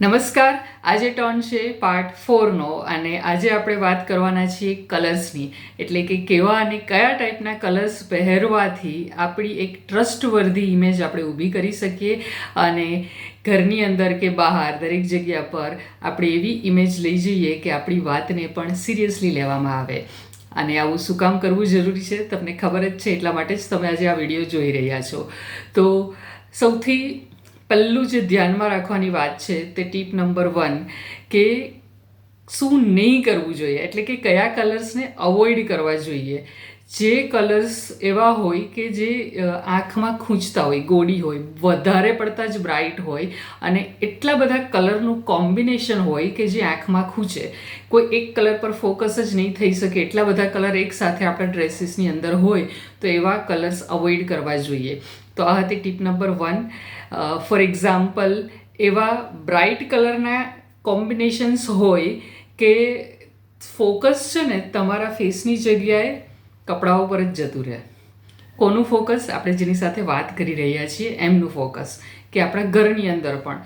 નમસ્કાર. આજે ટર્ન છે પાર્ટ ફોરનો અને આજે આપણે વાત કરવાના છીએ કલર્સની. એટલે કે કેવા અને કયા ટાઈપના કલર્સ પહેરવાથી આપણી એક ટ્રસ્ટવર્ધી ઇમેજ આપણે ઊભી કરી શકીએ અને ઘરની અંદર કે બહાર, દરેક જગ્યા પર આપણે એવી ઇમેજ લઈ જઈએ કે આપણી વાતને પણ સિરિયસલી લેવામાં આવે. અને આવું શું કામ કરવું જરૂરી છે તમને ખબર જ છે એટલા માટે જ તમે આજે આ વીડિયો જોઈ રહ્યા છો. તો સૌથી પહેલું જે ધ્યાનમાં રાખવાની વાત છે તે ટીપ નંબર વન કે શું નહીં કરવું જોઈએ? એટલે કે કયા કલર્સને અવોઇડ કરવા જોઈએ? જે કલર્સ એવા હોય કે જે આંખમાં ખૂંચતા હોય ગોડી હોય, વધારે પડતા જ બ્રાઇટ હોય અને એટલા બધા કલરનું કોમ્બિનેશન હોય કે જે આંખમાં ખૂંચે. કોઈ એક કલર પર ફોકસ જ નહીં થઈ શકે, એટલા બધા કલર એકસાથે આપણા ડ્રેસીસની અંદર હોય, તો એવા કલર્સ અવોઇડ કરવા જોઈએ. તો આ હતી tip number one for example એવા બ્રાઇટ કલરના કોમ્બિનેશન્સ હોય કે ફોકસ છે ને તમારા ફેસની જગ્યાએ કપડાઓ પર જ જતું રહે. કોનું ફોકસ આપણે જેની સાથે વાત કરી રહ્યા છીએ, એમનું ફોકસ કે આપણા ઘરની અંદર પણ.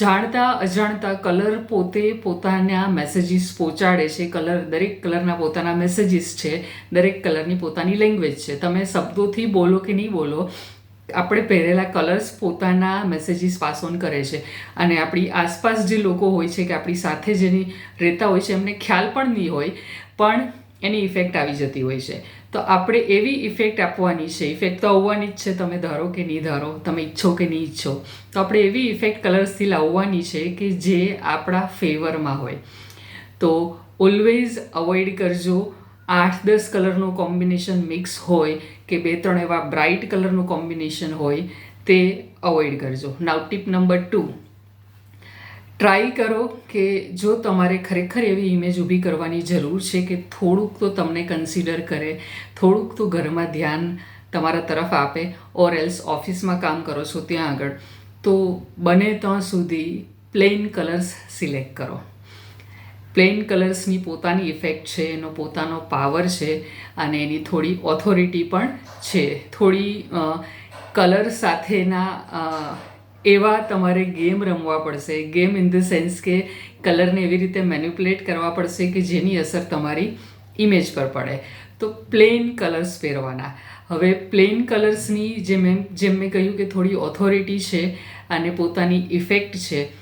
જાણતા, અજાણતા કલર પોતે પોતાના મેસેજીસ પહોંચાડે છે. કલર દરેક કલરના પોતાના મેસેજીસ છે. દરેક કલરની પોતાની લેંગ્વેજ છે. તમે શબ્દોથી બોલો કે નહીં બોલો, આપણે પહેરેલા કલર્સ પોતાના મેસેજીસ પાસ ઓન કરે છે. અને આપણી આસપાસ જે લોકો હોય છે કે આપણી સાથે જેની રહેતા હોય છે, એમને ખ્યાલ પણ નહીં હોય. પણ એની ઇફેક્ટ આવી જતી હોય છે. તો આપણે એવી ઇફેક્ટ આપવાની છે. ઇફેક્ટ તો આવવાની જ છે. તમે ધારો કે નહીં ધારો, તમે ઈચ્છો કે નહીં ઈચ્છો. તો આપણે એવી ઇફેક્ટ કલર્સથી લાવવાની છે કે જે આપણા ફેવરમાં હોય. તો ઓલવેઝ અવોઇડ કરજો. આઠ દસ કલરનું કોમ્બિનેશન મિક્સ હોય કે બે ત્રણ એવા બ્રાઇટ કલરનું કોમ્બિનેશન હોય, તે અવોઇડ કરજો. Now tip number two try કરો કે જો તમારે ખરેખર એવી ઇમેજ ઊભી કરવાની જરૂર છે કે થોડુંક તો તમને કન્સિડર કરે, થોડુંક તો ઘરમાં ધ્યાન તમારા તરફ આપે ઓર એલ્સ ઓફિસમાં કામ કરો છો ત્યાં આગળ, તો બને ત્યાં સુધી પ્લેન કલર્સ સિલેક્ટ કરો. પ્લેન કલર્સની પોતાની ઇફેક્ટ છે, એનો પોતાનો પાવર છે અને એની થોડી ઓથોરિટી પણ છે. થોડી કલર સાથેના એવા તમારે ગેમ રમવા પડશે. ગેમ ઇન ધ સેન્સ કે કલરને એવી રીતે મેન્યુપ્યુલેટ કરવા પડશે કે જેની અસર તમારી ઇમેજ પર પડે. તો પ્લેન કલર્સ પહેરવાના. હવે પ્લેન કલર્સની જે મેં જેમ મેં કહ્યું કે થોડી ઓથોરિટી છે અને પોતાની ઇફેક્ટ છે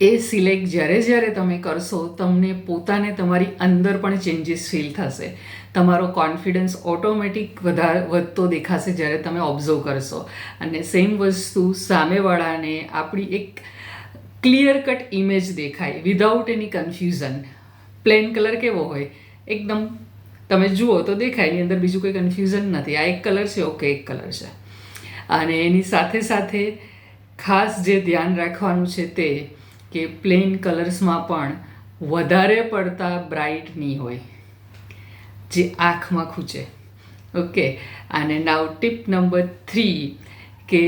એ સિલેક્ટ જ્યારે જ્યારે તમે કરશો, તમને પોતાને તમારી અંદર પણ ચેન્જીસ ફીલ થશે. તમારો કોન્ફિડન્સ ઓટોમેટિક વધારે, વધતો દેખાશે જ્યારે તમે ઓબ્ઝર્વ કરશો. અને સેમ વસ્તુ સામેવાળાને આપણી એક ક્લિયર કટ ઇમેજ દેખાય વિધાઉટ એની કન્ફ્યુઝન પ્લેન કલર કેવો હોય? એકદમ તમે જુઓ તો દેખાય, એની અંદર બીજું કોઈ કન્ફ્યુઝન નથી. આ એક કલર છે, ઓકે, એક કલર છે. અને એની સાથે સાથે ખાસ જે ધ્યાન રાખવાનું છે તે કે પ્લેન કલર્સમાં પણ વધારે પડતા બ્રાઇટ નહીં હોય. જે આંખમાં ખૂચે. ઓકે અને નાવ ટીપ નંબર થ્રી કે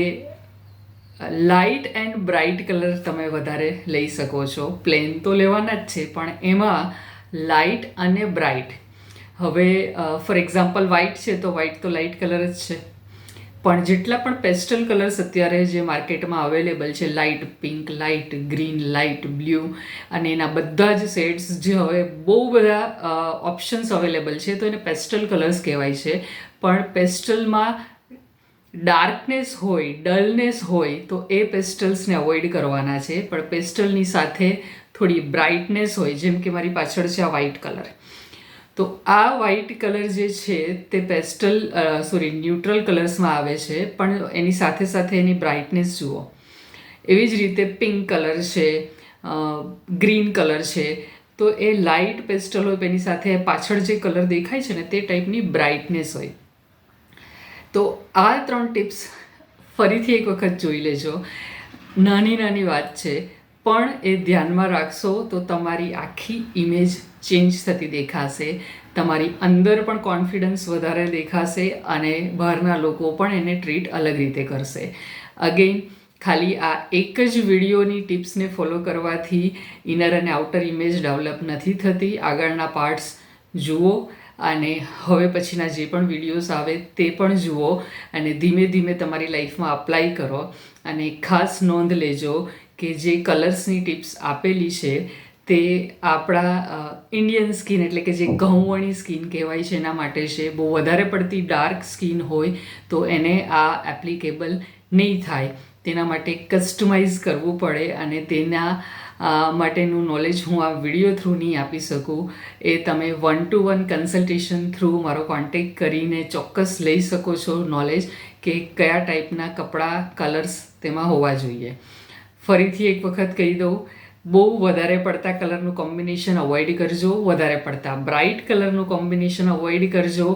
લાઇટ એન્ડ બ્રાઇટ કલર તમે વધારે લઈ શકો છો. પ્લેન તો લેવાના જ છે, પણ એમાં લાઇટ અને બ્રાઇટ હવે ફોર એક્ઝામ્પલ વ્હાઇટ છે, તો વ્હાઇટ તો લાઇટ કલર જ છે. પણ જેટલા પણ પેસ્ટલ કલર્સ અત્યારે જે માર્કેટમાં અવેલેબલ છે light pink light green light blue અને એના બધા જ શેડ્સ જે હવે બહુ બધા ઓપ્શન્સ અવેલેબલ છે, તો એને પેસ્ટલ કલર્સ કહેવાય છે. પણ પેસ્ટલમાં ડાર્કનેસ હોય ડલનેસ હોય, તો એ પેસ્ટલ્સને અવોઇડ કરવાના છે. પણ પેસ્ટલની સાથે થોડી બ્રાઇટનેસ હોય, જેમ કે મારી પાછળ છે આ વ્હાઇટ કલર તો આ વ્હાઇટ કલર જે છે, તે પેસ્ટલ સોરી ન્યુટ્રલ કલર્સમાં આવે છે, પણ એની સાથે સાથે એની બ્રાઇટનેસ જુઓ. એવી જ રીતે પિંક કલર છે ગ્રીન કલર છે, તો એ લાઇટ પેસ્ટલ હોય, એની સાથે પાછળ જે કલર દેખાય છે ને, તે ટાઈપની બ્રાઇટનેસ હોય. તો આ ત્રણ ટિપ્સ ફરીથી એક વખત જોઈ લેજો. નાની નાની વાત છે. પણ એ ધ્યાનમાં રાખશો તો તમારી આખી ઇમેજ ચેન્જ થતી દેખાશે. તમારી અંદર પણ કોન્ફિડન્સ વધારે દેખાશે અને બહારના લોકો પણ એને ટ્રીટ અલગ રીતે કરશે. અગેન ખાલી આ એક જ વિડીયોની ટિપ્સને ફોલો કરવાથી ઇનર અને આઉટર ઇમેજ ડેવલપ નથી થતી. આગળના પાર્ટ્સ જુઓ અને હવે પછીના જે પણ વિડીયોઝ આવે તે પણ જુઓ અને ધીમે ધીમે તમારી લાઈફમાં અપ્લાય કરો અને ખાસ નોંધ લેજો કે જે કલર્સની ટિપ્સ આપેલી છે, તે આપણા ઇન્ડિયન સ્કિન એટલે કે જે ઘઉંવણી સ્કિન કહેવાય છે, એના માટે છે. બહુ વધારે પડતી ડાર્ક સ્કિન હોય, તો એને આ એપ્લિકેબલ નહીં થાય. તેના માટે કસ્ટમાઇઝ કરવું પડે અને તેના માટેનું નોલેજ હું આ વીડિયો થ્રુ નહીં આપી શકું. એ તમે one to one consultation through મારો કોન્ટેક કરીને ચોક્કસ લઈ શકો છો નોલેજ કે કયા ટાઈપના કપડાં કલર્સ તેમાં હોવા જોઈએ. ફરીથી એક વખત કહી દઉં, બહુ વધારે પડતા કલરનું કોમ્બિનેશન અવોઇડ કરજો, વધારે પડતા બ્રાઇટ કલરનું કોમ્બિનેશન અવોઇડ કરજો.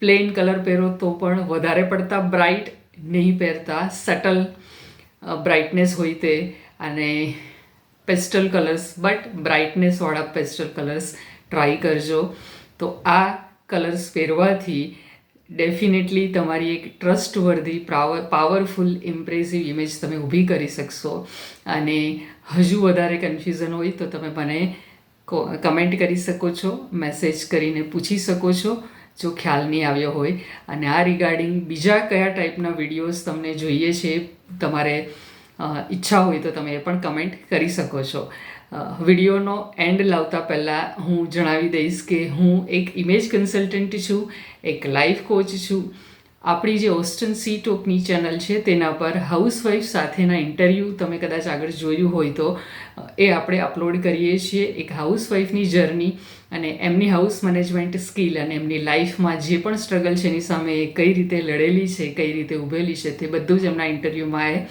પ્લેન કલર પહેરો તો પણ વધારે પડતા બ્રાઇટ નહીં પહેરતા સટલ બ્રાઇટનેસ હોય તે. અને પેસ્ટલ કલર્સ બટ બ્રાઇટનેસવાળા પેસ્ટલ કલર્સ ટ્રાય કરજો. તો આ કલર્સ પહેરવાથી ડેફિનેટલી તમારી એક trustworthy power powerful impressive image તમે ઊભી કરી શકશો. અને હજુ વધારે કન્ફ્યુઝન હોય તો તમે મને કમેન્ટ કરી શકો છો મેસેજ કરીને પૂછી શકો છો, જો ખ્યાલ નહીં આવ્યો હોય. અને આ રિગાર્ડિંગ બીજા કયા ટાઈપના વિડીયોઝ તમને જોઈએ છે, તમારે ઈચ્છા હોય તો તમે એ પણ કમેન્ટ કરી શકો છો. વિડીયોનો એન્ડ લાવતા પહેલાં હું જણાવી દઈશ કે હું એક ઇમેજ કન્સલ્ટન્ટ છું, એક લાઈફ કોચ છું. આપણી જે ઓસ્ટન સી ટોકની ચેનલ છે, તેના પર હાઉસવાઈફ સાથેના ઇન્ટરવ્યૂ તમે કદાચ આગળ જોયું હોય તો એ આપણે અપલોડ કરીએ છીએ. એક હાઉસવાઈફની જર્ની અને એમની હાઉસ મેનેજમેન્ટ સ્કિલ અને એમની લાઈફમાં જે પણ સ્ટ્રગલ છે, એની સામે એ કઈ રીતે લડેલી છે, કઈ રીતે ઊભેલી છે, તે બધું જ એમના ઇન્ટરવ્યૂમાં એ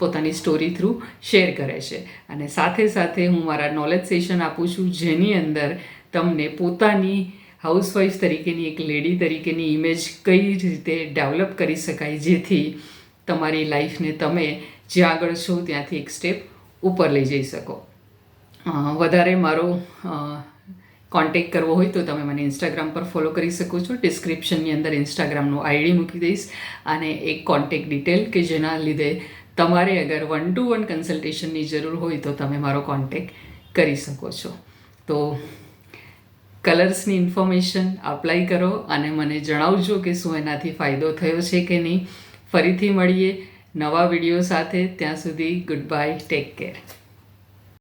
પોતાની સ્ટોરી થ્રુ શેર કરે છે. અને સાથે સાથે હું મારા નોલેજ સેશન આપું છું, જેની અંદર તમને પોતાની હાઉસવાઈફ તરીકેની, એક લેડી તરીકેની ઇમેજ કઈ રીતે ડેવલપ કરી શકાય, જેથી તમારી લાઈફને તમે જ્યાં આગળ છો ત્યાંથી એક સ્ટેપ ઉપર લઈ જઈ શકો. વધારે મારો કોન્ટેક કરવો હોય તો તમે મને ઇન્સ્ટાગ્રામ પર ફોલો કરી શકો છો. ડિસ્ક્રિપ્શનની અંદર ઇન્સ્ટાગ્રામનું આઈડી મૂકી દઈશ. અને એક કોન્ટેક ડિટેલ કે જેના લીધે તમારે અગર વન ટુ વન કન્સલ્ટેશનની જરૂર હોય તો તમે મારો કોન્ટેક કરી શકો છો. તો કલર્સની ઇન્ફોર્મેશન અપ્લાય કરો અને મને જણાવજો કે શું એનાથી ફાયદો થયો છે કે નહીં. ફરીથી મળીએ નવા વીડિયો સાથે. ત્યાં સુધી ગુડ બાય ટેક કેર